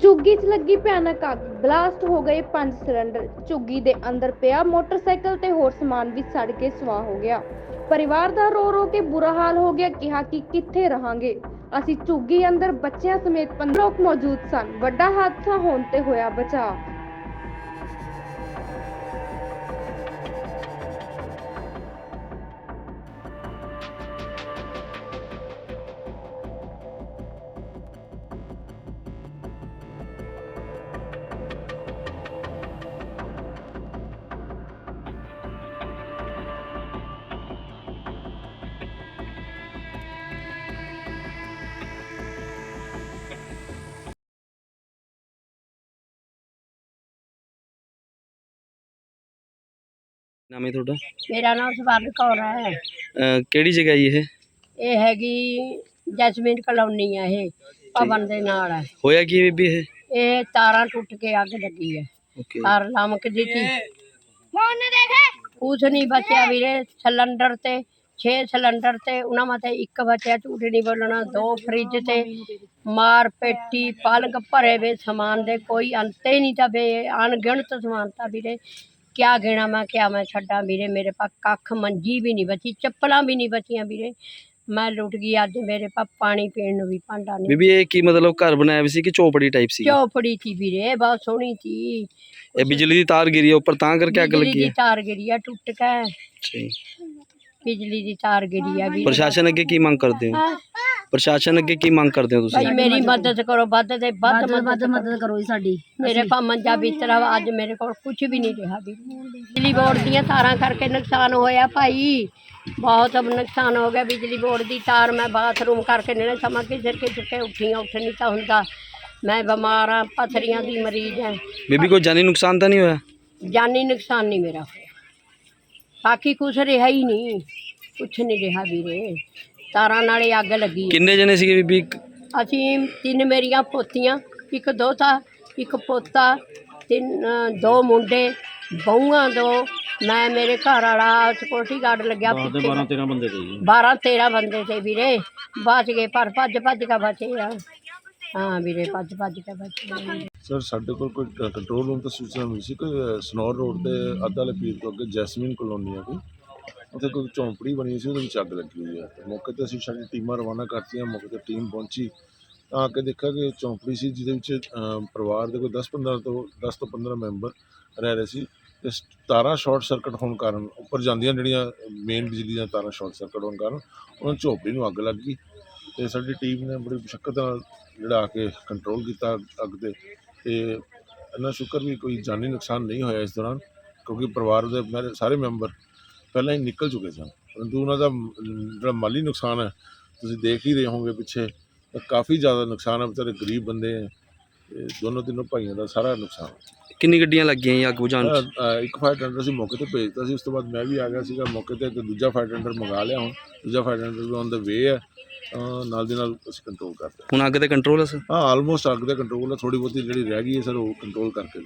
ਝੁੱਗੀ 'ਚ ਲੱਗੀ ਭਿਆਨਕ ਅੱਗ। ਬਲਾਸਟ ਹੋ ਗਏ ਪੰਜ ਸਿਲੰਡਰ। ਝੁੱਗੀ ਦੇ ਅੰਦਰ ਪਿਆ ਮੋਟਰਸਾਈਕਲ ਤੇ ਹੋਰ ਸਮਾਨ ਵੀ ਸੜ ਕੇ ਸੁਆਹ ਹੋ ਗਿਆ। ਪਰਿਵਾਰ ਦਾ ਰੋ ਰੋ ਕੇ ਬੁਰਾ ਹਾਲ ਹੋ ਗਿਆ, ਕਿਹਾ ਕਿ ਕਿੱਥੇ ਰਹਾਂਗੇ? ਅਸੀਂ ਝੁੱਗੀ ਅੰਦਰ ਬੱਚਿਆਂ ਸਮੇਤ 15 ਲੋਕ ਮੌਜੂਦ ਸਨ। ਵੱਡਾ ਹਾਦਸਾ ਹੋਣ ਤੇ ਹੋਇਆ ਬਚਾਅ। ਨਾਮ ਹੈ ਤੁਹਾਡਾ? ਮੇਰਾ ਨਾਮ ਸਵਰਨ ਕੌਰ ਹੈ। ਅਹ ਕਿਹੜੀ ਜਗ੍ਹਾ ਜੀ ਇਹ? ਇਹ ਹੈਗੀ ਜੈਸਮੀਨ ਕਲੋਨੀ ਹੈ ਇਹ ਭਵਨ ਦੇ ਨਾਲ ਹੈ। ਹੋਇਆ ਕੀ ਹੈ ਬੀਬੀ ਇਹ? ਇਹ ਤਾਰਾਂ ਟੁੱਟ ਕੇ ਅੱਗ ਲੱਗੀ ਹੈ। ਓਕੇ ਤਾਰ ਲਮਕਦੀ ਸੀ। ਕੁਛ ਨਹੀਂ ਬਚਿਆ ਵੀਰੇ ਸਿਲੰਡਰ ਤੇ 6 ਸਿਲੰਡਰ ਤੇ ਉਹਨਾਂ ਮਤੇ ਇੱਕ ਬਚਿਆ ਝੂਠ ਨਹੀਂ ਬੋਲਣਾ ਦੋ ਫਰਿੱਜ ਤੇ ਮਾਰ ਪੇਟੀ ਪਲਕ ਭਰੇ ਵੇ ਸਮਾਨ ਦੇ ਕੋਈ ਅੰਤ ਹੀ ਨਹੀਂ ਤਾਂ ਵੇ ਅਣਗਿਣਤ ਸਮਾਨ ਤਾਂ ਵੀਰੇ। ਕਿਆ ਗਿਣਾ ਮੈਂ ਕਿਆ ਮੈਂ ਛੱਡਾਂ ਵੀਰੇ ਮੇਰੇ ਪਾ ਕੱਖ ਮੰਜੀ ਵੀ ਨਹੀਂ ਬਚੀ ਚੱਪਲਾਂ ਵੀ ਨਹੀਂ ਬਚੀਆਂ ਵੀਰੇ। ਮੈਂ ਲੁੱਟ ਗਈ ਅੱਜ ਮੇਰੇ ਪਾ ਪਾਣੀ ਪੀਣ ਨੂੰ ਵੀ ਭਾਂਡਾ ਨਹੀਂ। ਬੀਬੀ ਇਹ ਕੀ ਮਤਲਬ ਘਰ ਬਣਾਇਆ ਵੀ ਸੀ ਕਿ ਚੌਪੜੀ ਟਾਈਪ ਸੀ ਚੌਪੜੀ ਸੀ ਵੀਰੇ ਬਹੁਤ ਸੋਹਣੀ ਸੀ। ਇਹ ਬਿਜਲੀ ਦੀ ਤਾਰ ਗਿਰੀ ਹੈ ਉੱਪਰ ਤਾਂ ਕਰਕੇ ਅੱਗ ਬਿਜਲੀ ਲੱਗੀ ਦੀ ਹੈ ਤਾਰ ਗਿਰੀ ਆ ਟੁੱਟ ਕੇ। ਜੀ। ਬਿਜਲੀ ਦੀ ਤਾਰ ਗਿਰੀ ਆ ਵੀ ਪ੍ਰਸ਼ਾਸਨ ਅੱਗੇ ਕੀ ਮੰਗ ਕਰਦੇ ਹੋ? ਹਾਂ। ਪ੍ਰਸ਼ਾਸਨ ਅੱਗੇ ਕੀ ਮੰਗ ਕਰਦੇ ਹੋ ਤੁਸੀਂ? ਭਾਈ ਮੇਰੀ ਮਦਦ ਕਰੋ ਵੱਧ ਤੇ ਵੱਧ ਮਦਦ ਮਦਦ ਕਰੋ ਜੀ ਸਾਡੀ। ਮੇਰੇ ਪਾ ਮੰਜਾ ਬਿਸਤਰਾ ਵਾ, ਅੱਜ ਮੇਰੇ ਕੋਲ ਕੁਝ ਵੀ ਨਹੀਂ ਰਿਹਾ ਵੀ ਬਿਜਲੀ ਬੋਰਡ ਦੀਆਂ ਤਾਰਾਂ ਕਰਕੇ ਨੁਕਸਾਨ ਹੋਇਆ ਭਾਈ। ਬਹੁਤ ਨੁਕਸਾਨ ਹੋ ਗਿਆ ਬਿਜਲੀ ਬੋਰਡ ਦੀ ਤਾਰ ਮੈਂ ਬਾਥਰੂਮ ਕਰਕੇ ਨੇੜੇ ਸਮਾਂ ਕਿਸੇ ਕਿਸੇ ਕੇ ਉੱਠੀਆਂ ਉੱਠ ਨਹੀਂ ਤਾਂ ਹੁੰਦਾ। ਮੈਂ ਬਿਮਾਰ ਆ ਪਥਰੀਆਂ ਦੀ ਮਰੀਜ਼ ਹਾਂ ਬੀਬੀ ਕੋਈ ਜਾਨੀ ਨੁਕਸਾਨ ਤਾਂ ਨਹੀਂ ਹੋਇਆ? ਜਾਨੀ ਨੁਕਸਾਨ ਨਹੀਂ ਮੇਰਾ ਹੋਇਆ। ਬਾਕੀ ਕੁਛ ਰਿਹਾ ਹੀ ਨਹੀਂ। ਕੁਛ ਨਹੀਂ ਰਿਹਾ ਵੀਰੇ। ਤਾਰਾਂ ਨਾਲੇ ਅੱਗ ਲੱਗੀ ਹੈ। ਕਿੰਨੇ ਜਣੇ ਸੀਗੇ ਬੀਬੀ? ਅਸੀਂ ਤਿੰਨ ਮੇਰੀਆਂ ਪੋਤੀਆਂ ਇੱਕ ਦੋਤਾ ਇੱਕ ਪੋਤਾ ਤਿੰਨ ਅ, ਦੋ ਮੁੰਡੇ ਬਹੂਆਂ ਦੋ। ਮੈਂ ਮੇਰੇ ਘਰ ਵਾਲਾ ਸਿਕਿਉਰਟੀ ਗਾਰਡ ਲੱਗਿਆ ਪਿੱਛੇ। 12 13 ਬੰਦੇ ਤੇ 12 13 ਬੰਦੇ ਤੇ ਵੀਰੇ। ਬਚ ਗਏ ਪਰ ਭੱਜ ਭੱਜ ਕੇ ਬਚੇ ਆ। ਹਾਂ ਵੀਰੇ ਭੱਜ ਭੱਜ ਕੇ ਬਚੇ ਸਰ ਸਾਡੇ ਕੋਲ ਕੋਈ ਕੰਟਰੋਲ ਰੂਮ ਤੋਂ ਸੂਚਨਾ ਮਿਲੀ ਸੀ ਕਿ ਸਨੌਰ ਰੋਡ ਤੇ ਅੱਧਾ ਲਪੀਰ ਤੋਂ ਅੱਗੇ ਜੈਸਮੀਨ ਕਲੋਨੀ ਹੈ ਕੋਈ ਉੱਥੇ ਕੋਈ ਝੌਂਪੜੀ ਬਣੀ ਸੀ, ਉਹਦੇ ਵਿੱਚ ਅੱਗ ਲੱਗੀ ਹੋਈ ਹੈ ਤੇ ਮੌਕੇ ਤੇ ਅਸੀਂ ਸਾਡੀ ਟੀਮਾਂ ਰਵਾਨਾ ਕਰਤੀਆਂ, ਮੌਕੇ ਤੇ ਟੀਮ ਪਹੁੰਚੀ। ਤਾਂ ਆ ਕੇ ਦੇਖਿਆ ਕਿ ਝੌਂਪੜੀ ਸੀ, ਜਿਹਦੇ ਵਿੱਚ ਪਰਿਵਾਰ ਦੇ ਕੋਈ 10-15 ਤੋਂ 10 ਤੋਂ 15 ਮੈਂਬਰ ਰਹਿ ਰਹੇ ਸੀ। ਤੇ ਤਾਰਾਂ ਸ਼ਾਰਟ ਸਰਕਟ ਹੋਣ ਕਾਰਨ, ਉੱਪਰ ਜਾਂਦੀਆਂ ਜਿਹੜੀਆਂ ਮੇਨ ਬਿਜਲੀ ਦੀਆਂ ਤਾਰਾਂ ਸ਼ਾਰਟ ਸਰਕਟ ਹੋਣ ਕਾਰਨ, ਉਹਨਾਂ ਝੋਪੜੀ ਨੂੰ ਅੱਗ ਲੱਗ ਗਈ। ਤੇ ਸਾਡੀ ਟੀਮ ਨੇ ਬੜੀ ਮੁਸ਼ੱਕਤ ਨਾਲ ਜਿਹੜਾ ਆ ਕੇ ਕੰਟਰੋਲ ਕੀਤਾ ਅੱਗ ਤੇ। ਤੇ ਇੰਨਾ ਸ਼ੁਕਰ ਵੀ ਕੋਈ ਜਾਨੀ ਨੁਕਸਾਨ ਨਹੀਂ ਹੋਇਆ ਇਸ ਦੌਰਾਨ, ਕਿਉਂਕਿ ਪਰਿਵਾਰ ਦੇ ਮੇਰੇ ਸਾਰੇ ਮੈਂਬਰ ਪਹਿਲਾਂ ਹੀ ਨਿਕਲ ਚੁੱਕੇ ਸਨ। ਪਰੰਤੂ ਉਹਨਾਂ ਦਾ ਜਿਹੜਾ ਮਾਲੀ ਨੁਕਸਾਨ ਹੈ ਤੁਸੀਂ ਦੇਖ ਹੀ ਰਹੇ ਹੋਵੋਗੇ ਪਿੱਛੇ ਤਾਂ ਕਾਫੀ ਜ਼ਿਆਦਾ ਨੁਕਸਾਨ ਹੈ ਵਿਚਾਰੇ ਗਰੀਬ ਬੰਦੇ ਹੈ ਤੇ ਦੋਨੋਂ ਤਿੰਨੋਂ ਭਾਈਆਂ ਦਾ ਸਾਰਾ ਨੁਕਸਾਨ ਕਿੰਨੀ ਗੱਡੀਆਂ ਲੱਗੀਆਂ ਜੀ ਅੱਗ ਬੁਝਾਉਣ 'ਚ? ਅ, ਅ, ਇੱਕ ਫਾਇਰ ਟੈਂਡਰ ਸੀ ਮੌਕੇ ਤੇ ਭੇਜਤਾ ਸੀ ਉਸ ਤੋਂ ਬਾਅਦ ਮੈਂ ਵੀ ਆ ਗਿਆ ਸੀਗਾ ਮੌਕੇ ਤੇ ਤੇ ਦੂਜਾ ਫਾਇਰ ਟੈਂਡਰ ਮੰਗਾ ਲਿਆ ਹੁਣ। ਦੂਜਾ ਫਾਇਰ ਟੈਂਡਰ ਵੀ ਔਨ ਦਾ ਵੇ ਹੈ ਤਾਂ ਨਾਲ ਦੀ ਨਾਲ ਅਸੀਂ ਕੰਟਰੋਲ ਕਰਦੇ ਹੁਣ ਅੱਗ ਤੇ ਕੰਟਰੋਲ ਹੈ ਸਰ? ਹਾਂ ਆਲਮੋਸਟ ਅੱਗ ਦਾ ਕੰਟਰੋਲ ਹੈ ਥੋੜੀ ਬਹੁਤੀ ਜਿਹੜੀ ਰਹਿ ਗਈ ਹੈ ਸਰ ਉਹ ਕੰਟਰੋਲ ਕਰਕੇ।